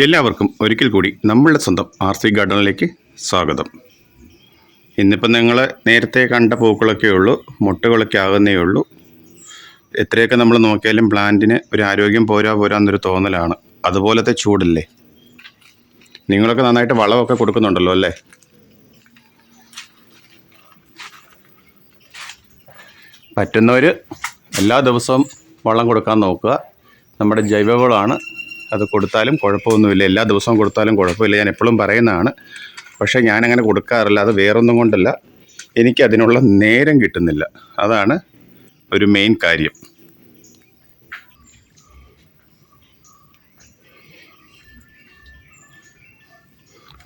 എല്ലാവർക്കും ഒരിക്കൽ കൂടി നമ്മളുടെ സ്വന്തം ആർ സി ഗാർഡനിലേക്ക് സ്വാഗതം. ഇന്നിപ്പം നിങ്ങൾ നേരത്തെ കണ്ട പൂക്കളൊക്കെ ഉള്ളൂ മുട്ടകളൊക്കെ ആകുന്നേ ഉള്ളൂ. എത്രയൊക്കെ നമ്മൾ നോക്കിയാലും പ്ലാന്റിന് ഒരു ആരോഗ്യം പോരാ പോരാന്നൊരു തോന്നലാണ്. അതുപോലത്തെ ചൂടല്ലേ? നിങ്ങളൊക്കെ നന്നായിട്ട് വളമൊക്കെ കൊടുക്കുന്നുണ്ടല്ലോ അല്ലേ? പറ്റുന്നവർ എല്ലാ ദിവസവും വളം കൊടുക്കാൻ നോക്കുക. നമ്മുടെ ജൈവവളമാണ് അത് കൊടുത്താലും കുഴപ്പമൊന്നുമില്ല. എല്ലാ ദിവസവും കൊടുത്താലും കുഴപ്പമില്ല. ഞാൻ എപ്പോഴും പറയുന്നതാണ്. പക്ഷേ ഞാനങ്ങനെ കൊടുക്കാറില്ല. അത് വേറൊന്നും കൊണ്ടല്ല. എനിക്കതിനുള്ള നേരം കിട്ടുന്നില്ല. അതാണ് ഒരു മെയിൻ കാര്യം.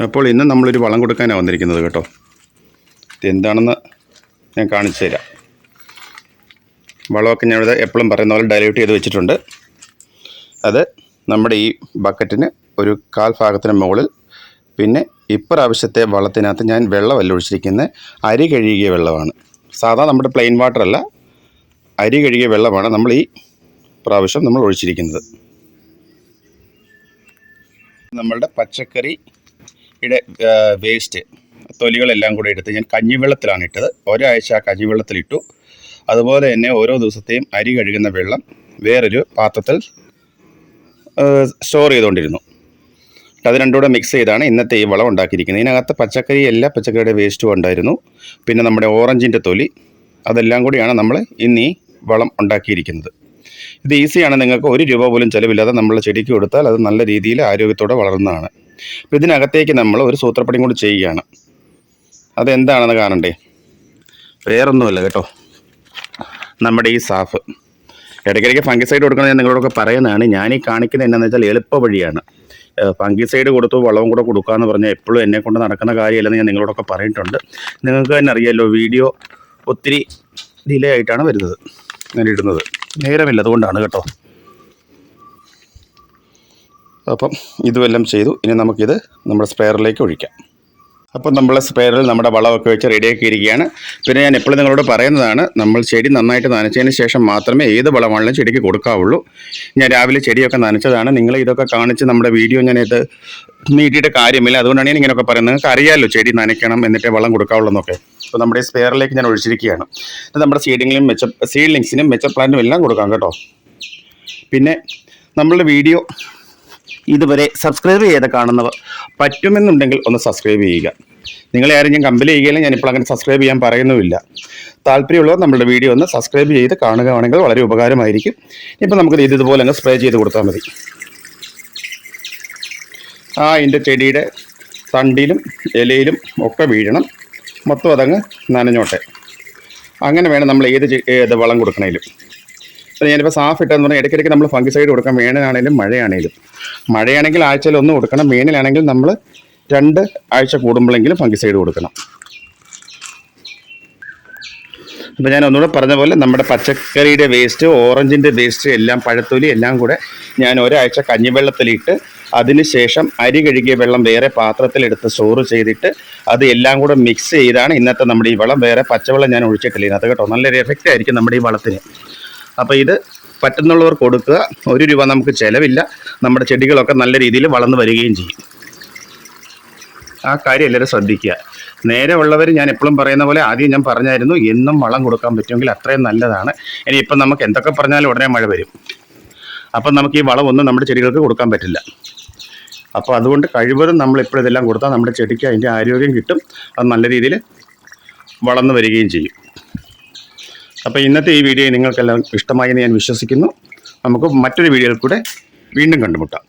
അപ്പോൾ ഇന്ന് നമ്മളൊരു വളം കൊടുക്കാനാണ് വന്നിരിക്കുന്നത് കേട്ടോ. ഇതെന്താണെന്ന് ഞാൻ കാണിച്ചു തരാം. വളമൊക്കെ ഞാനിവിടെ എപ്പോഴും പറയുന്ന പോലെ ഡയലൂട്ട് ചെയ്ത് വെച്ചിട്ടുണ്ട്. അത് നമ്മുടെ ഈ ബക്കറ്റിന് ഒരു കാൽ ഭാഗത്തിന് മുകളിൽ പിന്നെ ഇപ്രാവശ്യത്തെ വെള്ളത്തിനകത്ത് ഞാൻ വെള്ളമല്ല ഒഴിച്ചിരിക്കുന്നത് അരി കഴുകിയ വെള്ളമാണ്. സാധാ നമ്മുടെ പ്ലെയിൻ വാട്ടർ അല്ല. അരി കഴുകിയ വെള്ളമാണ് നമ്മൾ ഈ പ്രാവശ്യം നമ്മൾ ഒഴിച്ചിരിക്കുന്നത്. നമ്മളുടെ പച്ചക്കറിയുടെ വേസ്റ്റ് തൊലികളെല്ലാം കൂടെ എടുത്ത് ഞാൻ കഞ്ഞിവെള്ളത്തിലാണ് ഇട്ടത്. ഒരാഴ്ച ആ കഞ്ഞിവെള്ളത്തിലിട്ടു. അതുപോലെ തന്നെ ഓരോ ദിവസത്തെയും അരി കഴുകുന്ന വെള്ളം വേറൊരു പാത്രത്തിൽ സ്റ്റോർ ചെയ്തുകൊണ്ടിരുന്നു. അത് രണ്ടും കൂടെ മിക്സ് ചെയ്താണ് ഇന്നത്തെ ഈ വളം ഉണ്ടാക്കിയിരിക്കുന്നത്. ഇതിനകത്ത് പച്ചക്കറി എല്ലാ പച്ചക്കറിയുടെ വേസ്റ്റും ഉണ്ടായിരുന്നു. പിന്നെ നമ്മുടെ ഓറഞ്ചിന്റെ തൊലി അതെല്ലാം കൂടിയാണ് നമ്മൾ ഇന്ന് ഈ വളം ഉണ്ടാക്കിയിരിക്കുന്നത്. ഇത് ഈസിയാണ് നിങ്ങൾക്ക് ഒരു രൂപ പോലും ചിലവില്ലാതെ നമ്മൾ ചെടിക്ക് കൊടുത്താൽ അത് നല്ല രീതിയിൽ ആരോഗ്യത്തോടെ വളർന്നതാണ്. അപ്പോൾ ഇതിനകത്തേക്ക് നമ്മൾ ഒരു സൂത്രപ്പണിയും കൂടി ചെയ്യുകയാണ്. അതെന്താണെന്ന് കാണണ്ടേ? വേറൊന്നുമല്ല കേട്ടോ. നമ്മുടെ ഈ സാഫ്. ഇടയ്ക്കിടയ്ക്ക് ഫംഗിസൈഡ് കൊടുക്കണം ഞാൻ നിങ്ങളോടൊക്കെ പറയുന്നതാണ്. ഞാൻ ഈ കാണിക്കുന്നത് എന്താണെന്ന് വെച്ചാൽ എളുപ്പ വഴിയാണ്. ഫംഗിസൈഡ് കൊടുത്തു വളവും കൂടെ കൊടുക്കുക എന്ന് പറഞ്ഞാൽ എപ്പോഴും എന്നെ കൊണ്ട് നടക്കുന്ന കാര്യമല്ലെന്ന് ഞാൻ നിങ്ങളോടൊക്കെ പറഞ്ഞിട്ടുണ്ട്. നിങ്ങൾക്ക് തന്നെ അറിയാമല്ലോ വീഡിയോ ഒത്തിരി ഡിലേ ആയിട്ടാണ് വരുന്നത്. ഞാൻ ഇടുന്നത്. നേരമില്ല അതുകൊണ്ടാണ് കേട്ടോ. അപ്പം ഇതുമെല്ലാം ചെയ്തു. ഇനി നമുക്കിത് നമ്മുടെ സ്പെയറിലേക്ക് ഒഴിക്കാം. അപ്പം നമ്മൾ സ്പെയറിൽ നമ്മുടെ വളമൊക്കെ വെച്ച് റെഡിയാക്കി ഇരിക്കുകയാണ്. പിന്നെ ഞാൻ എപ്പോഴും നിങ്ങളോട് പറയുന്നതാണ് നമ്മൾ ചെടി നന്നായിട്ട് നനച്ചതിന് ശേഷം മാത്രമേ ഏത് വളമാണെങ്കിലും ചെടിക്ക് കൊടുക്കാവുള്ളൂ. ഞാൻ രാവിലെ ചെടിയൊക്കെ നനച്ചതാണ്. നിങ്ങൾ ഇതൊക്കെ കാണിച്ച് നമ്മുടെ വീഡിയോ ഞാൻ ഇത് നീട്ടിയിട്ട് കാര്യമില്ല. അതുകൊണ്ടാണ് ഞാൻ ഇങ്ങനെയൊക്കെ പറയുന്നത്. നിങ്ങൾക്ക് അറിയാമല്ലോ ചെടി നനയ്ക്കണം എന്നിട്ട് വളം കൊടുക്കാവുള്ളൂ എന്നൊക്കെ. അപ്പോൾ നമ്മുടെ സ്പെയറിലേക്ക് ഞാൻ ഒഴിച്ചിരിക്കുകയാണ്. ഇത് നമ്മുടെ സീഡിങ്ങിലും മെച്ച സീഡ്ലിങ്സിനും മെച്ച പ്ലാന്റും എല്ലാം കൊടുക്കാം കേട്ടോ. പിന്നെ നമ്മളുടെ വീഡിയോ ഇതുവരെ സബ്സ്ക്രൈബ് ചെയ്ത് കാണുന്നവർ പറ്റുമെന്നുണ്ടെങ്കിൽ ഒന്ന് സബ്സ്ക്രൈബ് ചെയ്യുക. നിങ്ങളെ ആരും ഞാൻ കമ്പൽ ചെയ്യുകയില്ല ഞാനിപ്പോൾ അങ്ങനെ സബ്സ്ക്രൈബ് ചെയ്യാൻ പറയുന്നുമില്ല. താല്പര്യമുള്ളവർ നമ്മുടെ വീഡിയോ ഒന്ന് സബ്സ്ക്രൈബ് ചെയ്ത് കാണുകയാണെങ്കിൽ വളരെ ഉപകാരമായിരിക്കും. ഇപ്പം നമുക്ക് ഇത് ഇതുപോലെ അങ്ങ് സ്പ്രേ ചെയ്ത് കൊടുത്താൽ മതി. ആ ഇതിന്റെ ചെടിയുടെ തണ്ടിലും ഇലയിലും ഒക്കെ വീഴണം. മൊത്തം അതങ്ങ് നനഞ്ഞോട്ടെ. അങ്ങനെ വേണം നമ്മൾ ഏത് വളം കൊടുക്കണേലും. ഞാനിപ്പോൾ സാഫ് ഇട്ടെന്ന് പറഞ്ഞാൽ ഇടയ്ക്കിടയ്ക്ക് നമ്മൾ ഫംഗിസൈഡ് കൊടുക്കാം വേനലാണേലും മഴയാണേലും. മഴയാണെങ്കിൽ ആഴ്ചയിൽ ഒന്ന് കൊടുക്കണം. വേനലാണെങ്കിൽ നമ്മൾ രണ്ട് ആഴ്ച കൂടുമ്പോഴെങ്കിലും ഫംഗിസൈഡ് കൊടുക്കണം. അപ്പോൾ ഞാൻ ഒന്നുകൂടെ പറഞ്ഞ പോലെ നമ്മുടെ പച്ചക്കറിയുടെ വേസ്റ്റ് ഓറഞ്ചിന്റെ വേസ്റ്റ് എല്ലാം പഴത്തൊലി എല്ലാം കൂടെ ഞാൻ ഒരാഴ്ച കഞ്ഞിവെള്ളത്തിലിട്ട് അതിനുശേഷം അരി കഴുകിയ വെള്ളം വേറെ പാത്രത്തിലെടുത്ത് സ്റ്റോർ ചെയ്തിട്ട് അത് എല്ലാം കൂടെ മിക്സ് ചെയ്താണ് ഇന്നത്തെ നമ്മുടെ ഈ വെള്ളം വേറെ പച്ചവെള്ളം ഞാൻ ഒഴിച്ചിട്ടില്ല ഇതിനകത്ത് കേട്ടോ. നല്ലൊരു എഫക്റ്റ് ആയിരിക്കും നമ്മുടെ ഈ വളത്തിന്. അപ്പോൾ ഇത് പറ്റുന്നുള്ളവർ കൊടുക്കുക. ഒരു രൂപ നമുക്ക് ചിലവില്ല. നമ്മുടെ ചെടികളൊക്കെ നല്ല രീതിയിൽ വളർന്നു വരികയും ചെയ്യും. ആ കാര്യം എല്ലാവരും ശ്രദ്ധിക്കുക. നേരെ ഉള്ളവർ ഞാൻ എപ്പോഴും പറയുന്ന പോലെ ആദ്യം ഞാൻ പറഞ്ഞായിരുന്നു എന്നും വളം കൊടുക്കാൻ പറ്റുമെങ്കിൽ അത്രയും നല്ലതാണ്. ഇനി ഇപ്പം നമുക്ക് എന്തൊക്കെ പറഞ്ഞാലും ഉടനെ മഴ വരും. അപ്പം നമുക്ക് ഈ വളം ഒന്നും നമ്മുടെ ചെടികൾക്ക് കൊടുക്കാൻ പറ്റില്ല. അപ്പോൾ അതുകൊണ്ട് കഴിവതും ഇതെല്ലാം കൊടുത്താൽ നമ്മുടെ ചെടിക്ക് അതിന്റെ ആരോഗ്യം കിട്ടും. അത് നല്ല രീതിയിൽ വളർന്നു വരികയും ചെയ്യും. അപ്പോൾ ഇന്നത്തെ ഈ വീഡിയോ നിങ്ങൾക്കെല്ലാം ഇഷ്ടമായി എന്ന് ഞാൻ വിശ്വസിക്കുന്നു. നമുക്ക് മറ്റൊരു വീഡിയോയിൽ കൂടെ വീണ്ടും കണ്ടുമുട്ടാം.